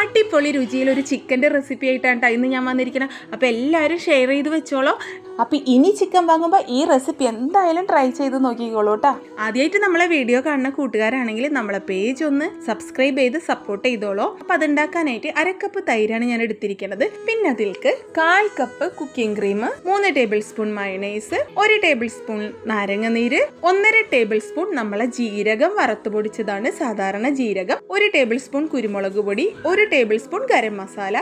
അടിപൊളി രുചിയിൽ ഒരു ചിക്കന്റെ റെസിപ്പി ആയിട്ടാണ് ട്ടോ ഇന്ന് ഞാൻ വന്നിരിക്കുന്നത് അപ്പോൾ എല്ലാവരും ഷെയർ ചെയ്ത് വെച്ചോളൂ. അപ്പോൾ ഇനി ചിക്കൻ വാങ്ങുമ്പോൾ ഈ റെസിപ്പി എന്തായാലും ട്രൈ ചെയ്ത് നോക്കിക്കോളൂ കേട്ടോ ആദ്യമായിട്ട് നമ്മളെ വീഡിയോ കാണുന്ന കൂട്ടുകാരാണെങ്കിൽ നമ്മളെ പേജ് ഒന്ന് സബ്സ്ക്രൈബ് ചെയ്ത് സപ്പോർട്ട് ചെയ്തോളൂ. അപ്പോൾ അതുണ്ടാക്കാനായിട്ട് അരക്കപ്പ് തൈരാണ് ഞാൻ എടുത്തിരിക്കുന്നത്. പിന്നെ അതിൽക്ക് കാൽ കപ്പ് കുക്കിംഗ് ക്രീം മൂന്ന് ടേബിൾ സ്പൂൺ മയണൈസ് ഒരു ടേബിൾ സ്പൂൺ നാരങ്ങ നീര് ഒന്നര ടേബിൾ സ്പൂൺ നമ്മളെ ജീരകം വറുത്ത് പൊടിച്ചതാണ് സാധാരണ ജീരകം ഒരു ടേബിൾ സ്പൂൺ കുരുമുളക് പൊടി ഒരു ടേബിൾ സ്പൂൺ ഗരം മസാല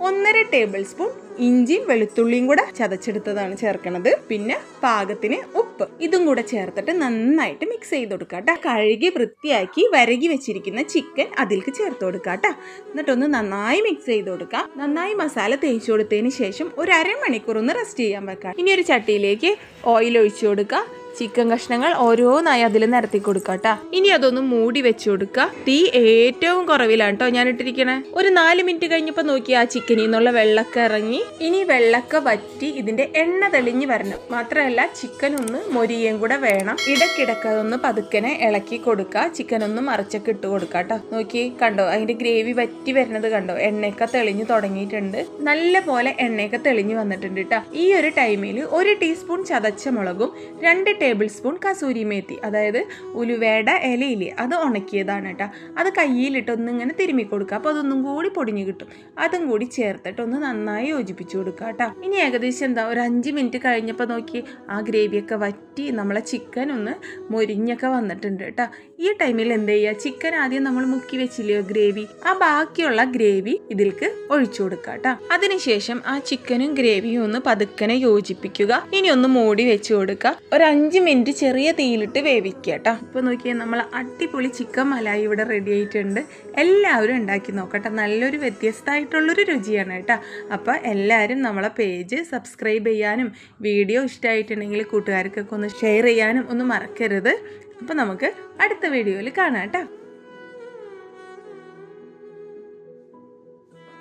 ഒന്നര ടേബിൾ സ്പൂൺ ഇഞ്ചിയും വെളുത്തുള്ളിയും കൂടെ ചതച്ചെടുത്തതാണ് ചേർക്കണത്. പിന്നെ പാകത്തിന് ഉപ്പ് ഇതും കൂടെ ചേർത്തിട്ട് നന്നായിട്ട് മിക്സ് ചെയ്ത് കൊടുക്കുക കേട്ടോ. കഴുകി വൃത്തിയാക്കി വരകി വെച്ചിരിക്കുന്ന ചിക്കൻ അതിലേക്ക് ചേർത്ത് കൊടുക്കുക കേട്ടോ. എന്നിട്ടൊന്ന് നന്നായി മിക്സ് ചെയ്ത് കൊടുക്കുക. നന്നായി മസാല തേച്ച് കൊടുത്തതിന് ശേഷം ഒരു അരമണിക്കൂർ ഒന്ന് റെസ്റ്റ് ചെയ്യാൻ വെക്കാം ഇനി ഒരു ചട്ടിയിലേക്ക് ഓയിൽ ഒഴിച്ചു കൊടുക്കുക. ചിക്കൻ കഷ്ണങ്ങൾ ഓരോന്നായി അതിൽ നിരത്തി കൊടുക്കുക കേട്ടോ. ഇനി അതൊന്ന് മൂടി വെച്ചു കൊടുക്കുക. തീ ഏറ്റവും കുറവിലാണ് കേട്ടോ ഞാൻ ഇട്ടിരിക്കണേ. ഒരു നാല് മിനിറ്റ് കഴിഞ്ഞപ്പോൾ നോക്കി ആ ചിക്കനിൽ നിന്നുള്ള വെള്ളക്ക ഇറങ്ങി. ഇനി വെള്ളക്ക വറ്റി ഇതിന്റെ എണ്ണ തെളിഞ്ഞു വരണം. മാത്രമല്ല ചിക്കൻ ഒന്ന് മൊരിയും കൂടെ വേണം. ഇടക്കിടക്ക് അതൊന്ന് പതുക്കനെ ഇളക്കി കൊടുക്കുക ചിക്കൻ ഒന്ന് മറിച്ചൊക്കെ ഇട്ട് കൊടുക്കുക കേട്ടോ നോക്കി കണ്ടോ? അതിന്റെ ഗ്രേവി വറ്റി വരുന്നത് കണ്ടോ? എണ്ണയൊക്കെ തെളിഞ്ഞു തുടങ്ങിയിട്ടുണ്ട്. നല്ല പോലെ എണ്ണയൊക്കെ തെളിഞ്ഞു വന്നിട്ടുണ്ട് കേട്ടോ ഈ ഒരു ടൈമിൽ ഒരു ടീസ്പൂൺ ചതച്ച മുളകും രണ്ട് ടേബിൾ സ്പൂൺ കസൂരി മേത്തി അതായത് ഉലുവയുടെ ഇലയില്ലേ അത് ഉണക്കിയതാണ് കേട്ടോ അത് കയ്യിലിട്ട് ഒന്ന് ഇങ്ങനെ തിരുമ്മി കൊടുക്കുക അപ്പോൾ അതൊന്നും കൂടി പൊടിഞ്ഞു കിട്ടും. അതും കൂടി ചേർത്തിട്ട് ഒന്ന് നന്നായി യോജിപ്പിച്ചു കൊടുക്കുക കേട്ടോ ഇനി ഏകദേശം എന്താ ഒരു അഞ്ച് മിനിറ്റ് കഴിഞ്ഞപ്പോൾ നോക്കി ആ ഗ്രേവിയൊക്കെ വറ്റി നമ്മളെ ചിക്കൻ ഒന്ന് മൊരിഞ്ഞൊക്കെ വന്നിട്ടുണ്ട് കേട്ടോ ഈ ടൈമിൽ എന്ത് ചെയ്യുക ചിക്കൻ ആദ്യം നമ്മൾ മുക്കി വെച്ചില്ലയോ ഗ്രേവി? ആ ബാക്കിയുള്ള ഗ്രേവി ഇതിലേക്ക് ഒഴിച്ചു കൊടുക്കുക കേട്ടോ അതിനുശേഷം ആ ചിക്കനും ഗ്രേവിയും ഒന്ന് പതുക്കനെ യോജിപ്പിക്കുക. ഇനി ഒന്ന് മൂടി വെച്ച് കൊടുക്കുക ഒരു അഞ്ച് മിനിറ്റ് ചെറിയ തീയിലിട്ട് വേവിക്കുക കേട്ടോ ഇപ്പൊ നോക്കിയാൽ നമ്മൾ അടിപൊളി ചിക്കൻ മലായി ഇവിടെ റെഡി ആയിട്ടുണ്ട്. എല്ലാവരും ഉണ്ടാക്കി നോക്കട്ടെ നല്ലൊരു വ്യത്യസ്തമായിട്ടുള്ളൊരു രുചിയാണ് കേട്ടോ അപ്പോൾ എല്ലാവരും നമ്മളെ പേജ് സബ്സ്ക്രൈബ് ചെയ്യാനും വീഡിയോ ഇഷ്ടമായിട്ടുണ്ടെങ്കിൽ കൂട്ടുകാർക്കൊക്കെ ഒന്ന് ഷെയർ ചെയ്യാനും ഒന്നും മറക്കരുത്. അപ്പോൾ നമുക്ക് അടുത്ത വീഡിയോയിൽ കാണാം കേട്ടോ.